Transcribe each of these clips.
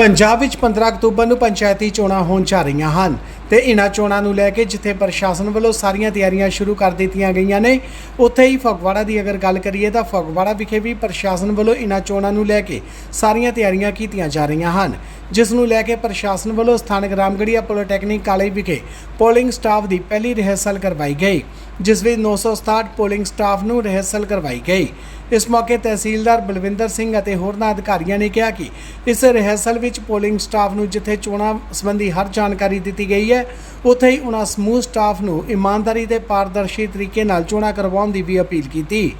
ਪੰਜਾਬ ਵਿੱਚ 15 ਅਕਤੂਬਰ ਨੂੰ ਪੰਚਾਇਤੀ ਚੋਣਾਂ ਹੋਣ ਜਾ ਰਹੀਆਂ ਹਨ ਤੇ ਇਹਨਾਂ ਚੋਣਾਂ ਨੂੰ ਲੈ ਕੇ ਜਿੱਥੇ ਪ੍ਰਸ਼ਾਸਨ ਵੱਲੋਂ ਸਾਰੀਆਂ ਤਿਆਰੀਆਂ ਸ਼ੁਰੂ ਕਰ ਦਿੱਤੀਆਂ ਗਈਆਂ ਨੇ, ਉੱਥੇ ਹੀ ਫਗਵਾੜਾ ਦੀ ਅਗਰ ਗੱਲ ਕਰੀਏ ਤਾਂ ਫਗਵਾੜਾ ਵਿਖੇ ਵੀ ਪ੍ਰਸ਼ਾਸਨ ਵੱਲੋਂ ਇਹਨਾਂ ਚੋਣਾਂ ਨੂੰ ਲੈ ਕੇ ਸਾਰੀਆਂ ਤਿਆਰੀਆਂ ਕੀਤੀਆਂ ਜਾ ਰਹੀਆਂ ਹਨ। ਜਿਸ ਨੂੰ ਲੈ ਕੇ ਪ੍ਰਸ਼ਾਸਨ ਵੱਲੋਂ ਸਥਾਨਕ ਰਾਮਗੜੀਆ ਪੋਲੀਟੈਕਨਿਕ ਕਾਲਜ ਵਿਖੇ ਪੋਲਿੰਗ ਸਟਾਫ ਦੀ ਪਹਿਲੀ ਰਿਹਰਸਲ ਕਰਵਾਈ ਗਈ, ਜਿਸ ਵਿੱਚ 967 ਪੋਲਿੰਗ ਸਟਾਫ ਨੂੰ ਰਿਹਰਸਲ ਕਰਵਾਈ ਗਈ। ਇਸ ਮੌਕੇ ਤਹਿਸੀਲਦਾਰ ਬਲਵਿੰਦਰ ਸਿੰਘ ਅਤੇ ਹੋਰਨਾਂ ਅਧਿਕਾਰੀਆਂ ਨੇ ਕਿਹਾ ਕਿ ਇਸ ਰਿਹਰਸਲ ਵਿੱਚ ਪੋਲਿੰਗ ਸਟਾਫ ਨੂੰ ਜਿੱਥੇ ਚੋਣਾਂ ਸੰਬੰਧੀ ਹਰ ਜਾਣਕਾਰੀ ਦਿੱਤੀ ਗਈ ਹੈ, ਉੱਥੇ ਹੀ ਉਹਨਾਂ ਸਮੂਹ ਸਟਾਫ ਨੂੰ ਇਮਾਨਦਾਰੀ ਤੇ ਪਾਰਦਰਸ਼ੀ ਤਰੀਕੇ ਨਾਲ ਚੋਣਾਂ ਕਰਵਾਉਣ ਦੀ ਵੀ ਅਪੀਲ ਕੀਤੀ।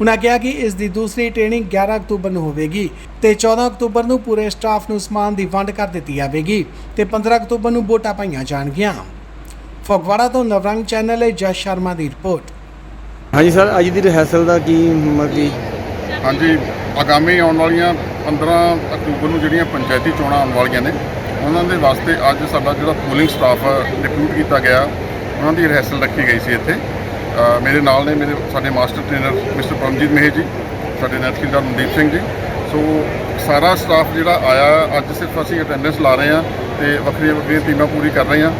ਉਨ੍ਹਾਂ ਕਿਹਾ ਕਿ ਇਸ ਦੀ ਦੂਸਰੀ ਟ੍ਰੇਨਿੰਗ 11 ਅਕਤੂਬਰ ਨੂੰ ਹੋਵੇਗੀ ਤੇ 14 ਅਕਤੂਬਰ ਨੂੰ ਪੂਰੇ ਸਟਾਫ ਨੂੰ ਸਮਾਨ ਦੀ ਵੰਡ ਕਰ ਦਿੱਤੀ ਜਾਵੇਗੀ ਤੇ 15 ਅਕਤੂਬਰ ਨੂੰ ਵੋਟਾਂ ਪਾਈਆਂ ਜਾਣਗੀਆਂ। ਫਗਵਾੜਾ ਤੋਂ ਨਵਰੰਗ ਚੈਨਲ ਲਈ ਜਸ ਸ਼ਰਮਾ ਦੀ ਰਿਪੋਰਟ। ਹਾਂਜੀ ਸਰ ਅੱਜ ਦੀ ਰਿਹਰਸਲ ਦਾ ਕੀ ਮਰਜ਼ੀ ਹਾਂਜੀ ਆਗਾਮੀ ਆਉਣ ਵਾਲੀਆਂ 15 ਅਕਤੂਬਰ ਨੂੰ ਜਿਹੜੀਆਂ ਪੰਚਾਇਤੀ ਚੋਣਾਂ ਆਉਣ ਵਾਲੀਆਂ ਨੇ ਉਹਨਾਂ ਦੇ ਵਾਸਤੇ ਅੱਜ ਸਾਡਾ ਜਿਹੜਾ ਪੋਲਿੰਗ ਸਟਾਫ ਰਿਕਰੂਟ ਕੀਤਾ ਗਿਆ। ਉਹਨਾਂ ਦੀ ਰਿਹਰਸਲ ਰੱਖੀ ਗਈ ਸੀ ਇੱਥੇ। ਮੇਰੇ ਨਾਲ ਨੇ ਮੇਰੇ ਸਾਡੇ ਮਾਸਟਰ ਟ੍ਰੇਨਰ ਮਿਸਟਰ ਪਰਮਜੀਤ ਮਹਿ ਜੀ ਸਾਡੇ ਨੈਤਕੀਦਾਰ ਮਨਦੀਪ ਸਿੰਘ ਜੀ। ਸੋ ਸਾਰਾ ਸਟਾਫ ਜਿਹੜਾ ਆਇਆ ਅੱਜ ਸਿਰਫ ਅਸੀਂ ਅਟੈਂਡੈਂਸ ਲਾ ਰਹੇ ਹਾਂ ਤੇ ਵੱਖਰੀਆਂ ਵੱਖਰੀਆਂ ਟੀਮਾਂ ਪੂਰੀ ਕਰ ਰਹੇ ਹਾਂ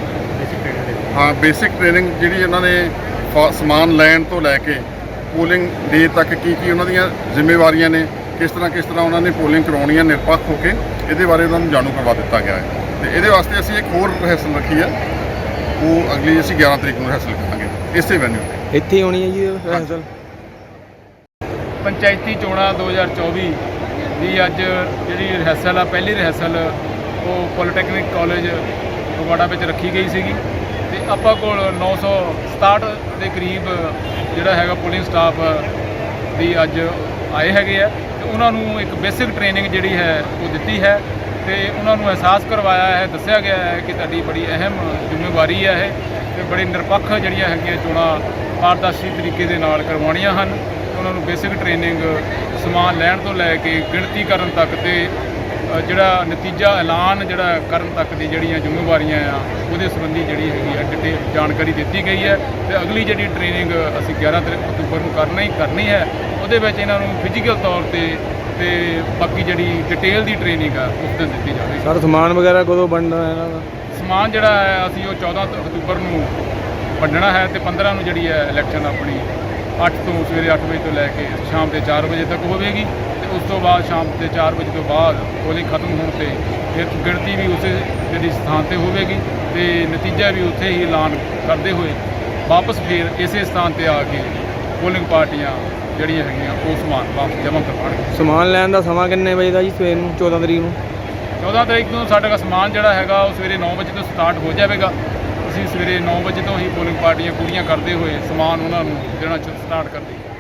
ਹਾਂ ਬੇਸਿਕ ਟ੍ਰੇਨਿੰਗ ਜਿਹੜੀ ਉਹਨਾਂ ਨੇ ਸਮਾਨ ਲੈਣ ਤੋਂ ਲੈ ਕੇ ਪੋਲਿੰਗ ਡੇ ਤੱਕ ਕੀ ਕੀ ਉਹਨਾਂ ਦੀਆਂ ਜ਼ਿੰਮੇਵਾਰੀਆਂ ਨੇ ਕਿਸ ਤਰ੍ਹਾਂ ਕਿਸ ਤਰ੍ਹਾਂ ਉਹਨਾਂ ਨੇ ਪੋਲਿੰਗ ਕਰਾਉਣੀ ਹੈ ਨਿਰਪੱਖ ਹੋ ਕੇ ਇਹਦੇ ਬਾਰੇ ਉਹਨਾਂ ਨੂੰ ਜਾਣੂ ਕਰਵਾ ਦਿੱਤਾ ਗਿਆ ਹੈ। ਤੇ ਇਹਦੇ ਵਾਸਤੇ ਅਸੀਂ ਇੱਕ ਹੋਰ ਰਿਹਰਸਲ ਰੱਖੀ ਹੈ। ਉਹ ਅਗਲੀ ਅਸੀਂ 11 ਤਰੀਕ ਨੂੰ ਰਿਹਰਸਲ ਕਰਾਂਗੇ ਇਸੇ ਵੈਨਿਊ ਤੇ। ਇੱਥੇ ਹੀ ਹੋਣੀ ਹੈ ਜੀ ਰਿਹਰਸਲ ਪੰਚਾਇਤੀ ਚੋਣਾਂ 2024 ਦੀ ਅੱਜ ਜਿਹੜੀ ਰਿਹਰਸਲ ਆ, ਪਹਿਲੀ ਰਿਹਰਸਲ ਉਹ ਪੋਲੀਟੈਕਨਿਕ ਕਾਲਜ ਫਗਵਾੜਾ ਵਿੱਚ ਰੱਖੀ ਗਈ ਸੀਗੀ। ਤੇ ਆਪਾਂ ਕੋਲ 967 ਦੇ ਕਰੀਬ ਜਿਹੜਾ ਹੈਗਾ ਪੁਲਿੰਗ ਸਟਾਫ ਦੀ ਅੱਜ ਆਏ ਹੈਗੇ ਆ। ਤੇ ਉਹਨਾਂ ਨੂੰ ਇੱਕ ਬੇਸਿਕ ਟ੍ਰੇਨਿੰਗ ਜਿਹੜੀ ਹੈ, ਉਹ ਦਿੱਤੀ ਹੈ। ਤੇ ਉਹਨਾਂ ਨੂੰ ਅਹਿਸਾਸ ਕਰਵਾਇਆ ਹੈ, ਦੱਸਿਆ ਗਿਆ ਹੈ ਕਿ ਤੁਹਾਡੀ ਬੜੀ ਅਹਿਮ ਜ਼ਿੰਮੇਵਾਰੀ ਹੈ ਇਹ। ਤੇ ਬੜੀ ਨਿਰਪੱਖ ਜਿਹੜੀਆਂ ਹੈਗੀਆਂ ਚੋਣਾਂ ਪਾਰਦਰਸ਼ੀ ਤਰੀਕੇ ਦੇ ਨਾਲ ਕਰਵਾਉਣੀਆਂ ਹਨ। ਉਹਨਾਂ ਨੂੰ ਬੇਸਿਕ ਟ੍ਰੇਨਿੰਗ ਸਮਾਨ ਲੈਣ ਤੋਂ ਲੈ ਕੇ ਗਿਣਤੀ ਕਰਨ ਤੱਕ ਤੇ ਜਿਹੜਾ ਨਤੀਜਾ ਐਲਾਨ ਜਿਹੜਾ ਕਰਨ ਤੱਕ ਦੀ ਜਿਹੜੀਆਂ ਜ਼ਿੰਮੇਵਾਰੀਆਂ ਆ ਉਹਦੇ ਸੰਬੰਧੀ ਜਿਹੜੀ ਹੈਗੀ ਹੈ ਡਿਟੇਲ ਜਾਣਕਾਰੀ ਦਿੱਤੀ ਗਈ ਹੈ ਤੇ ਅਗਲੀ ਜਿਹੜੀ ਟ੍ਰੇਨਿੰਗ ਅਸੀਂ 11 ਤਰੀਕ ਅਕਤੂਬਰ ਨੂੰ ਕਰਨਾ ਹੀ ਕਰਨੀ ਹੈ ਉਹਦੇ ਵਿੱਚ ਇਹਨਾਂ ਨੂੰ ਫਿਜ਼ੀਕਲ ਤੌਰ ਤੇ ਤੇ ਬਾਕੀ ਜਿਹੜੀ ਡਿਟੇਲ ਦੀ ਟ੍ਰੇਨਿੰਗ ਆ ਉਸ ਦਿਨ ਦਿੱਤੀ ਜਾਵੇਗੀ। ਸਰ ਸਮਾਨ ਵਗੈਰਾ ਕਦੋਂ ਬਣਨਾ ਹੈ ਇਹਨਾਂ ਦਾ? ਸਮਾਨ ਜਿਹੜਾ ਹੈ ਅਸੀਂ ਉਹ 14 ਅਕਤੂਬਰ ਨੂੰ ਵੰਡਣਾ ਹੈ ਤੇ 15 ਨੂੰ ਜਿਹੜੀ ਹੈ ਇਲੈਕਸ਼ਨ ਆਪਣੀ 8 ਤੋਂ ਸਵੇਰੇ 8 ਵਜੇ ਤੋਂ ਲੈ ਕੇ ਸ਼ਾਮ ਦੇ 4 ਵਜੇ ਤੱਕ ਹੋਵੇਗੀ ਤੇ ਉਸ ਤੋਂ ਬਾਅਦ ਸ਼ਾਮ ਦੇ 4 ਵਜੇ ਤੋਂ ਬਾਅਦ ਪੋਲਿੰਗ ਖਤਮ ਹੋਣ ਤੇ ਫਿਰ ਗਿਣਤੀ ਵੀ ਉਸੇ ਜਿਹੜੀ ਸਥਾਨ ਤੇ ਹੋਵੇਗੀ ਤੇ ਨਤੀਜਾ ਵੀ ਉੱਥੇ ਹੀ ਐਲਾਨ ਕਰਦੇ ਹੋਏ ਵਾਪਸ ਫਿਰ ਇਸੇ ਸਥਾਨ ਤੇ ਆ ਕੇ ਪੋਲਿੰਗ ਪਾਰਟੀਆਂ ਜਿਹੜੀਆਂ ਹੈਗੀਆਂ ਉਹ ਸਮਾਨ ਵਾਪਸ ਜਮ੍ਹਾਂ ਕਰਵਾਉਣਗੇ ਸਮਾਨ ਲੈਣ ਦਾ ਸਮਾਂ ਕਿੰਨੇ ਵਜੇ ਦਾ ਜੀ ਸਵੇਰ ਨੂੰ 14 ਤਰੀਕ ਨੂੰ? 14 ਤਰੀਕ ਨੂੰ ਸਾਡਾ ਸਮਾਨ ਜਿਹੜਾ ਹੈਗਾ ਉਹ ਸਵੇਰੇ 9 ਵਜੇ ਤੋਂ ਸਟਾਰਟ ਹੋ ਜਾਵੇਗਾ। ਅਸੀਂ ਸਵੇਰੇ 9 ਵਜੇ ਤੋਂ ਹੀ ਪੋਲਿੰਗ ਪਾਰਟੀਆਂ ਪੂਰੀਆਂ ਕਰਦੇ ਹੋਏ ਸਮਾਨ ਉਹਨਾਂ ਨੂੰ ਦੇਣਾ ਸਟਾਰਟ ਕਰ ਦਈਏ